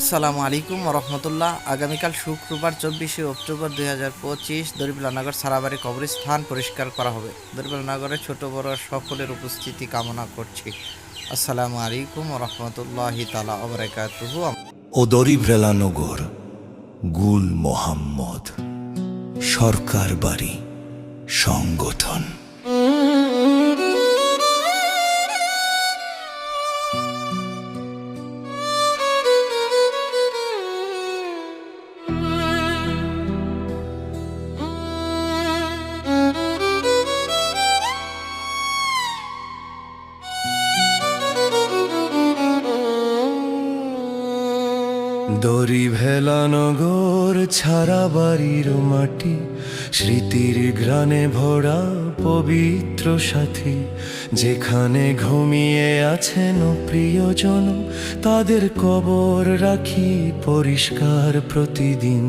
আসসালামু আলাইকুম রহমতুল্লাহ। আগামীকাল শুক্রবার চব্বিশে অক্টোবর দুই হাজার পঁচিশ দরিবলানগর সারাবাড়ি কবরস্থান পরিষ্কার করা হবে। দরিবলানগরে ছোট বড় সকলের উপস্থিতি কামনা করছি। আসসালামু আলাইকুম রহমতুল্লাহি ও দরিভ্রেলানগর গুল মোহাম্মদ, সরকার বাড়ি, সংগঠন। দড়ি ভেলানগর ছাড়া বাড়ির মাটি, স্মৃতির গ্রানে ভরা পবিত্র সাথী। যেখানে ঘুমিয়ে আছেন প্রিয়জন, তাদের কবর রাখি পরিষ্কার প্রতিদিন।